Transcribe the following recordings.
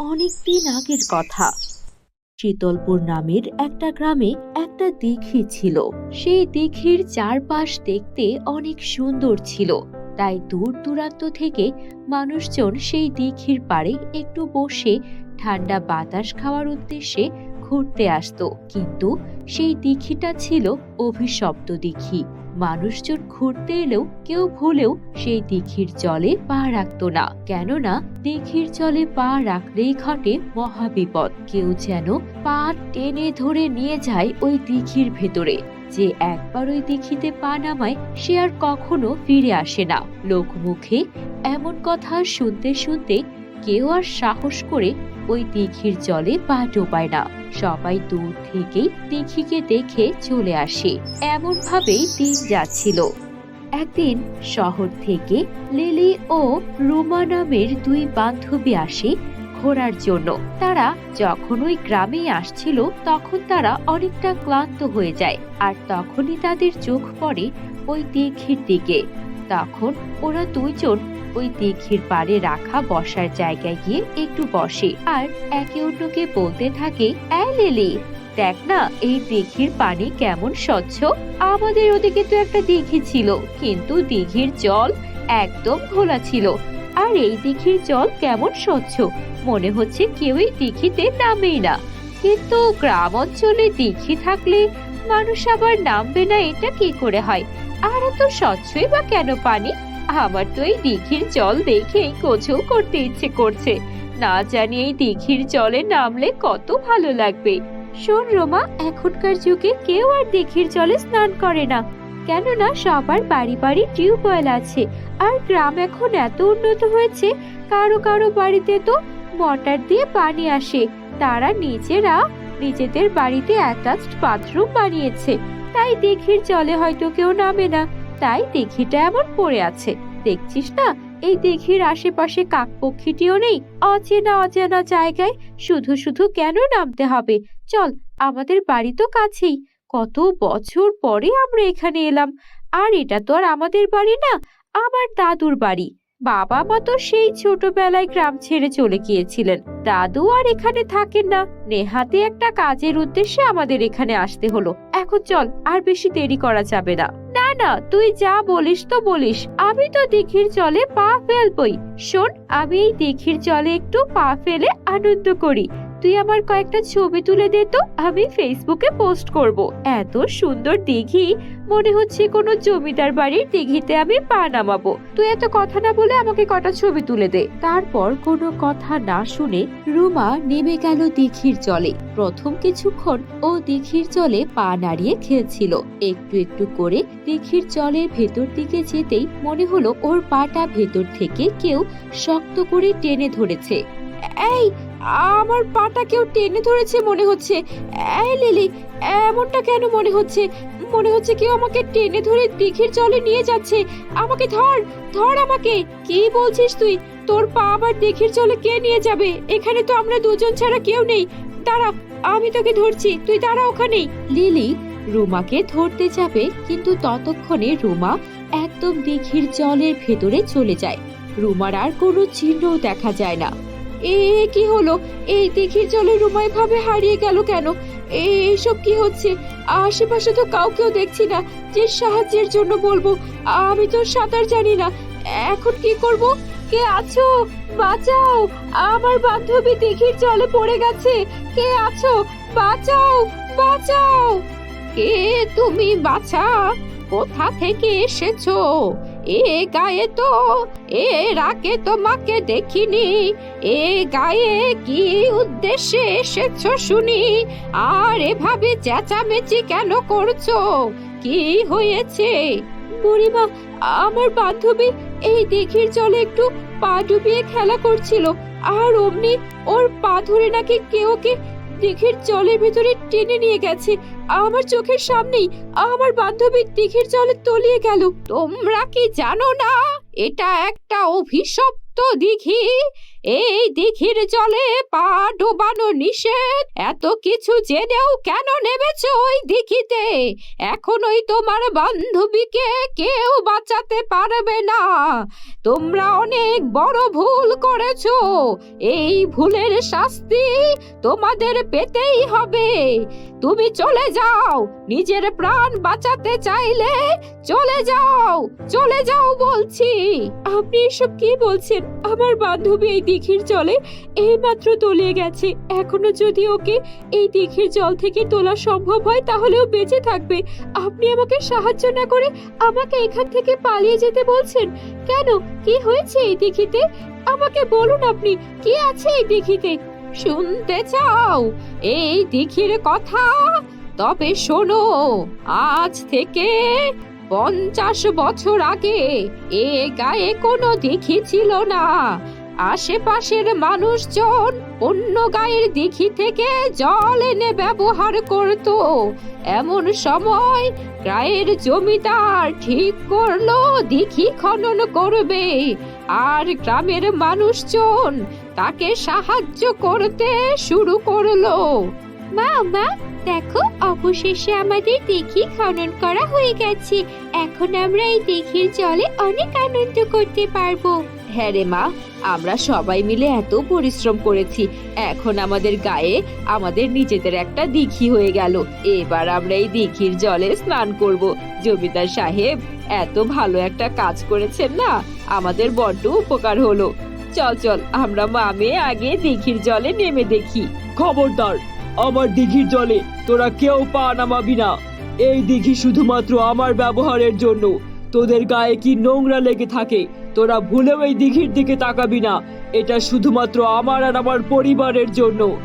অনেক দিন আগের কথা। শীতলপুর নামের একটা গ্রামে একটা দিঘি ছিল। সেই দিঘির চারপাশ দেখতে অনেক সুন্দর ছিল। তাই দূর দূরান্ত থেকে মানুষজন সেই দিঘির পাড়ে একটু বসে ঠান্ডা বাতাস খাওয়ার উদ্দেশ্যে ঘুরতে আসতো। কিন্তু সেই দিঘিটা ছিল অভিশপ্ত দিঘি। মানুষজন ঘুরতে এলেও কেউ ভুলেও সেই দীঘির জলে পা রাখতো না। কেননা দীঘির জলে পা রাখলেই ঘটে মহাবিপদ। কেউ যেন পা টেনে ধরে নিয়ে যায় ওই দীঘির ভেতরে। যে একবার ওই দীঘিতে পা নামায়, সে আর কখনো ফিরে আসে না। লোকমুখে এমন কথা শুনতে শুনতে কেউ আর সাহস করে ওই দিঘির জলে পা টোপায় না। সবাই দূর থেকেই দিঘিকে দেখে চলে আসে। এমন ভাবেই দিন যাচ্ছিল। একদিন শহর থেকে লিলি ও রুমা নামের দুই বান্ধবী আসে ঘোরার জন্য। তারা যখন ওই গ্রামে আসছিল, তখন তারা অনেকটা ক্লান্ত হয়ে যায় আর তখনই তাদের চোখ পড়ে ওই দিঘির দিকে। তখন ওরা দুইজন ওই দীঘির পাড়ে রাখা বসার জায়গায় গিয়ে একটু বসে আর একে অন্যকে বলতে থাকে "এই লিলি, দেখ না, এই দিঘির পানি কেমন স্বচ্ছ। আমাদের ওদিকে তো একটা দিঘি ছিল, কিন্তু দিঘির জল একদম ঘোলা ছিল। আর এই দিঘির জল কেমন স্বচ্ছ, মনে হচ্ছে কেউই দিঘিতে নামেই না। কিন্তু গ্রাম অঞ্চলে দিঘি থাকলে মানুষ আবার নামবে না, এটা কি করে হয়? আর এত স্বচ্ছই বা কেন পানি? আমার তো এই দিঘির জল দেখেই গোছল করতে ইচ্ছে করছে। না জানি এই দিঘির জলে নামলে কত ভালো লাগবে। শোন রোমা, এখনকার যুগে কেউ আর দিঘির জলে স্নান করে না। কেননা সবার বাড়ি বাড়ি টিউবওয়েল আছে, আর গ্রাম এখন এত উন্নত হয়েছে, কারও কারও বাড়িতে তো মোটর দিয়ে পানি আসে। তারা নিজেরা নিজেদের বাড়িতে অ্যাটাচড বাথরুম বানিয়েছে। তাই দিঘির জলে হয়তো কেউ নামে না। তাই দেখিটা এমন পড়ে আছে। দেখছিস না? এই দিঘির আশেপাশে কাকপক্ষীটিও নেই। অচেনা অচেনা জায়গায় শুধু শুধু কেন নামতে হবে? চল, আমাদের বাড়ি তো কাছেই। কত বছর পরে আমরা এখানে এলাম। আর এটা তো আর আমাদের বাড়ি না, আমার দাদুর বাড়ি। বাবা মা তো সেই ছোটবেলায় গ্রাম ছেড়ে চলে গিয়েছিলেন। দাদু আর এখানে থাকেন না। নেহাতে একটা কাজের উদ্দেশ্যে আমাদের এখানে আসতে হলো। এখন চল, আর বেশি দেরি করা যাবে না। না না, তুই যা বলিস তো বলিস। আমি তো দিঘির জলে পা ফেলবই। শোন, আমি এই দিঘির জলে একটু পা ফেলে আনন্দ করি। তুই আমার কয়েকটা ছবি তুলে দে তো, আমি ফেসবুকে পোস্ট করব। এত সুন্দর দিঘি, মনে হচ্ছে কোনো জমিদার বাড়ির দিঘিতে আমি পা নামাবো। তুই এত কথা না বলে আমাকে কটা ছবি তুলে দে। তারপর কোনো কথা না শুনে রুমা নেমে গেল দিঘির জলে। প্রথম কিছুক্ষণ ও দিঘির জলে পা নাড়িয়ে খেলছিল। একটু একটু করে দিঘির জলের ভেতর দিকে যেতেই মনে হলো ওর পাটা ভেতর থেকে কেউ শক্ত করে টেনে ধরেছে। এই আমার পাটা কেউ টেনে ধরেছে মনে হচ্ছে। এই লিলি, এমনটা কেন মনে হচ্ছে? মনে হচ্ছে কেউ আমাকে টেনে ধরে দিঘির জলে নিয়ে যাচ্ছে। আমাকে ধর ধর আমাকে। কি বলছিস তুই? তোর পা আবার দিঘির জলে কে নিয়ে যাবে? এখানে তো আমরা দুজন ছাড়া কেউ নেই। দাঁড়া, আমি তোকে ধরছি। তুই দাঁড়া ওখানেই। লিলি রুমাকে ধরতে যাবে, কিন্তু ততক্ষণে রুমা একদম দিঘির জলের ভেতরে চলে যায়। রুমার আর কোনো চিহ্নও দেখা যায় না। এ কি হলো? এই দিঘির জলে রুমা এভাবে হারিয়ে গেল কেন? এ, এসব কি হচ্ছে? আশেপাশে তো কাউকেও দেখছি না। যে সাহায্যের জন্য বলব, আমি তো সাঁতার জানি না। এখন কি করব? কে আছো? বাঁচাও! আমার বান্ধবী দিঘির জলে পড়ে গেছে। কে আছো? বাঁচাও! বাঁচাও! কে তুমি? বাছা! কোথা থেকে এসেছ? এ গায়ে তো এর আগে তোমাকে দেখিনি, এ গায়ে কি উদ্দেশ্যে এসেছ শুনি, আর এভাবে চেঁচামেচি কেন করছ? কি হয়েছে? বুড়িমা, আমার বান্ধবী এই দিঘির জলে একটু পা ডুবিয়ে খেলা করছিল, আর অমনি ওর পা ধরে নাকি কেউ ওকে দিঘির জলের ভিতরে টেনে নিয়ে গেছে। আমার চোখের সামনেই আমার বান্ধবী দিঘির জলে তলিয়ে গেল। তোমরা কি জানো না? এটা একটা অভিশপ্ত তো দিঘি এই দিঘির জলে পা ডোবানো নিষেধ। এত কিছু জেনেও কেন নেমেছ ওই দিঘিতে? এখন ওই তোমার বান্ধবীকে কেউ বাঁচাতে পারবে না। তোমরা অনেক বড় ভুল করেছ। এই ভুলের শাস্তি তোমাদের পেতেই হবে। তুমি চলে যাও। নিজের প্রাণ বাঁচাতে চাইলে চলে যাও চলে যাও বলছি। আপনি এসব কি বলছেন? আমার বান্ধবী এই দিঘির জলে এইমাত্র তলিয়ে গেছে। এখনও যদি ওকে এই দিঘির জল থেকে তোলা সম্ভব হয় তাহলেও বেঁচে থাকবে। আপনি আমাকে সাহায্য না করে আমাকে এখান থেকে পালিয়ে যেতে বলছেন? কেন? কি হয়েছে এই দিঘিতে? আমাকে বলুন আপনি, কি আছে এই দিঘিতে? শুনতে চাও? এই দিঘির কথা? তবে শোনো, আজ থেকে পঞ্চাশ বছর আগে এ গায়ে কোনো দিঘি ছিল না। আশেপাশের মানুষজন অন্য গায়ের দিঘি থেকে জল এনে ব্যবহার করত। এমন সময় গায়ের জমিদার ঠিক করল, দিঘি খনন করবে। আর গ্রামের মানুষজন তাকে সাহায্য করতে শুরু করল। মা মা, দেখো, অবশেষে আমাদের দিঘি খনন করা হয়ে গেছে। এখন আমরা এই দিঘির জলে অনেক আনন্দ করতে পারব। হ্যাঁ রে মা, আমরা সবাই মিলে এত পরিশ্রম করেছি। এখন আমাদের গায়ে আমাদের নিজেদের একটা দিঘি হয়ে গেল। এবার আমরা এই দিঘির জলে স্নান করব। জমিদার সাহেব, এত ভালো একটা কাজ করেছেন না? আমাদের বড্ড উপকার হলো। চল চল, আমরা মামে আগে দিঘির জলে নেমে দেখি। খবরদার, আমার দিঘির জলে তোরা কেউ পা নামাবি না। এই দিঘি শুধুমাত্র আমার ব্যবহারের জন্য। তোদের গায়ে কি নোংরা লেগে থাকে? তোরা ভুলেও এই দিঘির দিকে তাকাবি না। এটা শুধুমাত্র আমার আর আমার পরিবারের জন্য।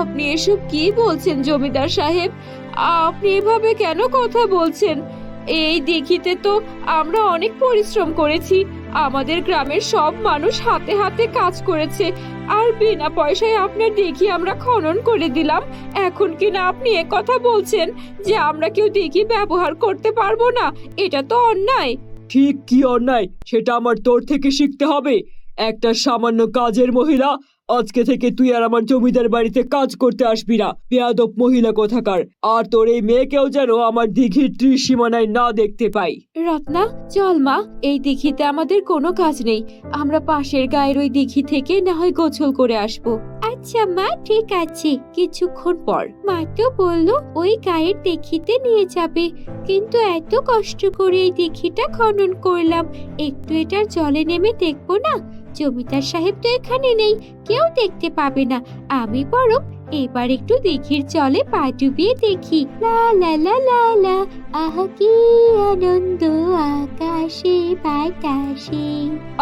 আপনি এসব কি বলছেন, জমিদার সাহেব? আপনি এভাবে কেন কথা বলছেন? এই দিঘিতে তো আমরা অনেক পরিশ্রম করেছি। আমাদের গ্রামের সব মানুষ হাতে হাতে কাজ করেছে, আর বিনা পয়সায় আপনার দেখি আমরা খনন করে দিলাম। এখন কিনা আপনি এ কথা বলছেন যে আমরা কেউ দেখি ব্যবহার করতে পারব না? এটা তো অন্যায়। ঠিক কি অন্যায়? সেটা আমার তোর থেকে শিখতে হবে। একটা সামান্য কাজের মহিলা আজকে থেকে তুই আর আমার জমিদার বাড়িতে কাজ করতে আসবি না। বেয়াদব মহিলা কোথাকার। আর তোর এই মেয়েকেও যেন আমার দিঘির ত্রিসীমানায় না দেখতে পাই। রত্না, চল মা, এই দিঘিতে আমাদের কোনো কাজ নেই। আমরা পাশের গায়ের ওই দিঘি থেকে না হয় গোছল করে আসব। আচ্ছা মা, ঠিক আছে। কিছুক্ষণ পর। মা তো বলল, ওই গায়ের দেখিতে নিয়ে যাবে। কিন্তু এত কষ্ট করে এই দিঘিটা খনন করলাম। একটু এটার জলে নেমে দেখব না? জমিদার সাহেব তো এখানে নেই, কেউ দেখতে পাবে না। আমি বরং এবার একটু দিঘির জলে পা ডুবিয়ে দেখি। লা লা লা লা লা, আহা, কি আনন্দ আকাশে, বাতাসে।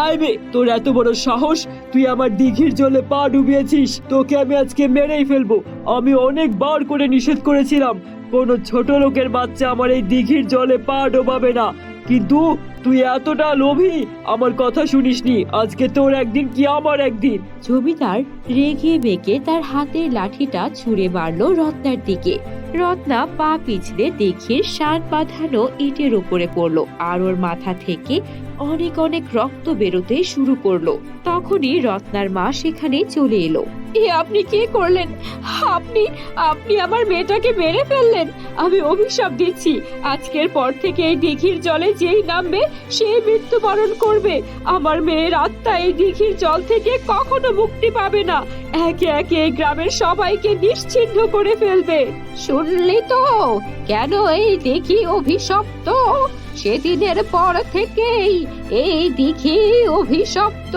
আইবে তোর এত বড় সাহস, তুই আমার দিঘির জলে পা ডুবিয়েছিস। তোকে আমি আজকে মেরেই ফেলব। আমি অনেকবার করে নিষেধ করেছিলাম, কোনো ছোট লোকের বাচ্চা আমার এই দিঘির জলে পা ডোবাবে না। কিন্তু তুই এতটা লোভী আমার কথা শুনিসনি। আজকে তোর একদিন কি আমার একদিন? জমিদার রেগে বেঁকে তার হাতের লাঠিটা ছুঁড়ে মারলো রত্নার দিকে। রত্না পা পিছলে দেখিয়ে শান বাঁধানো ইটের উপরে পড়ল আর ওর মাথা থেকে অনেক অনেক রক্ত বেরোতে শুরু করল। তখনই রত্নার মা সেখানে চলে এলো। এ আপনি কি করলেন? আপনি আপনি আমার মেয়েটাকে মেরে ফেললেন। আমি অভিশাপ দিচ্ছি। আজকের পর থেকে এই দিঘির জলে যেই নামবে সে মৃত্যুবরণ করবে। আমার মেয়ের আত্মা এই দিঘির জল থেকে কখনো মুক্তি পাবে না। একে একে গ্রামের সবাইকে নিশ্চিহ্ন করে ফেলবে। শুনলি তো? কেন এই দিঘি অভিশপ্ত? সেদিনের পর থেকেই এই দিঘি অভিশপ্ত।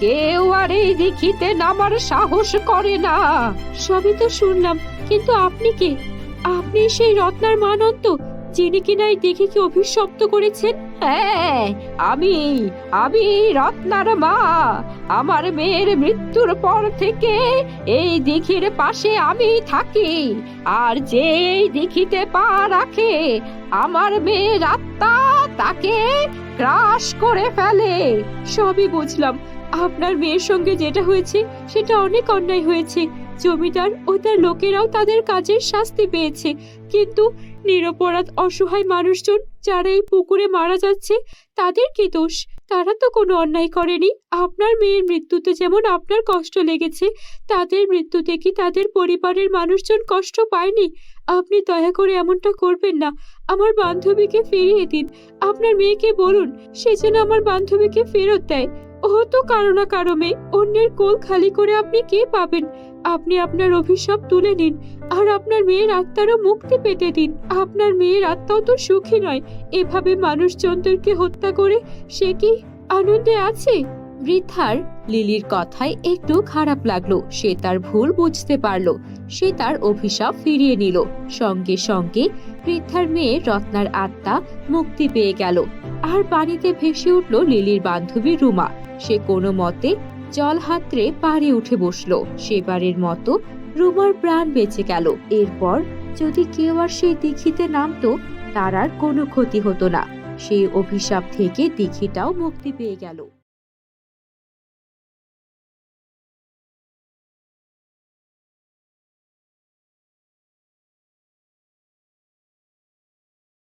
কেউ আর এই দিঘিতে নামার সাহস করে না। সবই তো শুনলাম, কিন্তু আপনি কে? আপনি সেই রত্নার মানন্ত। যিনি কিনা এই দিঘিকে অভিশপ্ত করেছেন? হ্যাঁ আমি আমি রত্নার মা। আমার মেয়ের মৃত্যুর পর থেকে এই দিঘির পাশে আমি থাকি। আর যে এই দিঘিতে পা রাখে, আমার মেয়ের আত্মা তাকে গ্রাস করে ফেলে। সবই বুঝলাম। আপনার মেয়ের সঙ্গে যেটা হয়েছে, সেটা অনেক অন্যায় হয়েছে। জমিদার ও তার লোকেরাও তাদের কাজের শাস্তি পেয়েছে। কিন্তু নিরপরাধ, অসহায় মানুষজন যারা এই পুকুরে মারা যাচ্ছে, তাদের কি দোষ? তারা তো কোনো অন্যায় করেনি। আপনার মেয়ের মৃত্যুতে যেমন আপনার কষ্ট লেগেছে, তাদের মৃত্যুতে কি তাদের পরিবারের মানুষজন কষ্ট পায়নি? আপনি দয়া করে এমনটা করবেন না। আমার বান্ধবীকে ফিরিয়ে দিন। আপনার মেয়েকে বলুন, সে যেন আমার বান্ধবীকে ফেরত দেয়। ও তো কারও না কারও মেয়ে। অন্যের কোল খালি করে আপনি কে পাবেন? আপনি আপনার অভিশাপ তুলে নিন, আর আপনার মেয়ের আত্মারও মুক্তি পেতে দিন। আপনার মেয়ের আত্মাও তো সুখী নয়। এভাবে মানুষজনদেরকে হত্যা করে সে কি আনন্দে আছে? বৃদ্ধার লিলির কথায় একটু খারাপ লাগল। সে তার ভুল বুঝতে পারল। সে তার অভিশাপ ফিরিয়ে নিল। সঙ্গে সঙ্গে বৃদ্ধার মেয়ে রত্নার আত্মা মুক্তি পেয়ে গেল। আর পানিতে ভেসে উঠল লিলির বান্ধবী রুমা। সে কোনো মতে জল হাতড়ে পাড়ে উঠে বসল। সেবারের মতো রুমার প্রাণ বেঁচে গেল। এরপর যদি কেউ আর সেই দীঘিতে নামতো, তার আর কোনো ক্ষতি হতো না। সেই অভিশাপ থেকে দীঘিটাও মুক্তি পেয়ে গেল।